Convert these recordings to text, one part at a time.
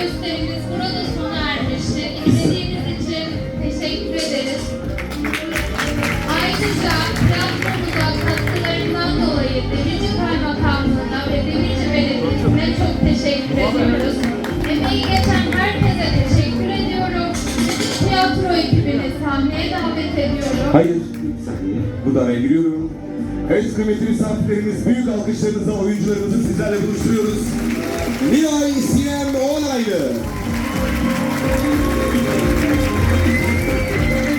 gösterimiz burada sona ermiştir. İzlediğiniz için teşekkür ederiz. Ayrıca tiyatromuza katkılarından dolayı Demirci Kaymakamlığı'na ve Demirci Belediyesi'ne çok teşekkür ediyoruz. Emeği geçen herkese teşekkür ediyorum. Tiyatro ekibini sahneye davet ediyorum. Hayır, bir saniye. Buradan indiriyorum. Evet kıymetli misafirlerimiz, büyük alkışlarınızla oyuncularımızı sizlerle buluşturuyoruz. Nilay Sinem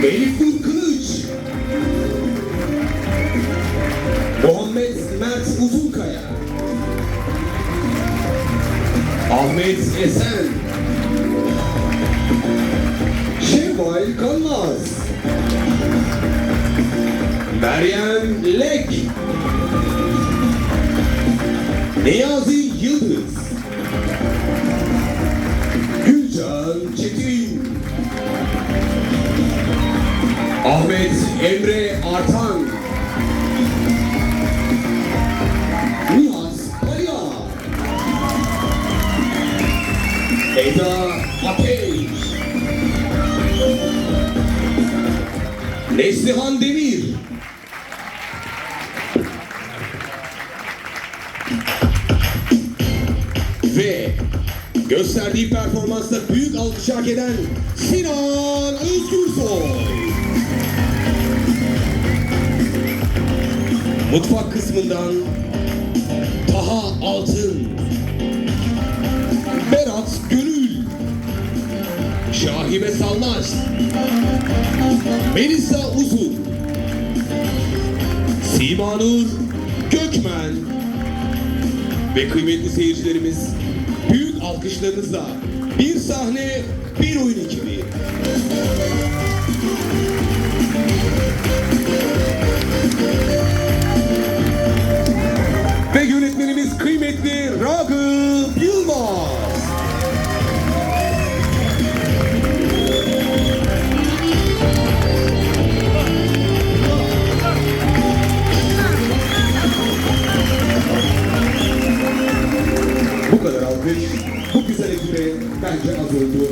Elif Nur Kılıç. Muhammed Mert Uzunkaya. Ahmet Esen. Şevval Kanmaz. Meryem Lek Niyazi Çetin Ahmet Emre Artan. Nihaz Kaya Eda Ateş. Neslihan Demir. Ve gösterdiği performansla büyük alkış hak eden Sinan Özgürsoy. Mutfak kısmından Taha Altın, Berat Gönül, Şahibe Sallaş, Melisa Uzun, Simanur Gökmen, ve kıymetli seyircilerimiz alkışlarınızla bir sahne bir oyun ekibi. Ve yönetmenimiz kıymetli Ragıp Yılmaz. Bu kadar alkış, bu güzel ekibe bence az oldu.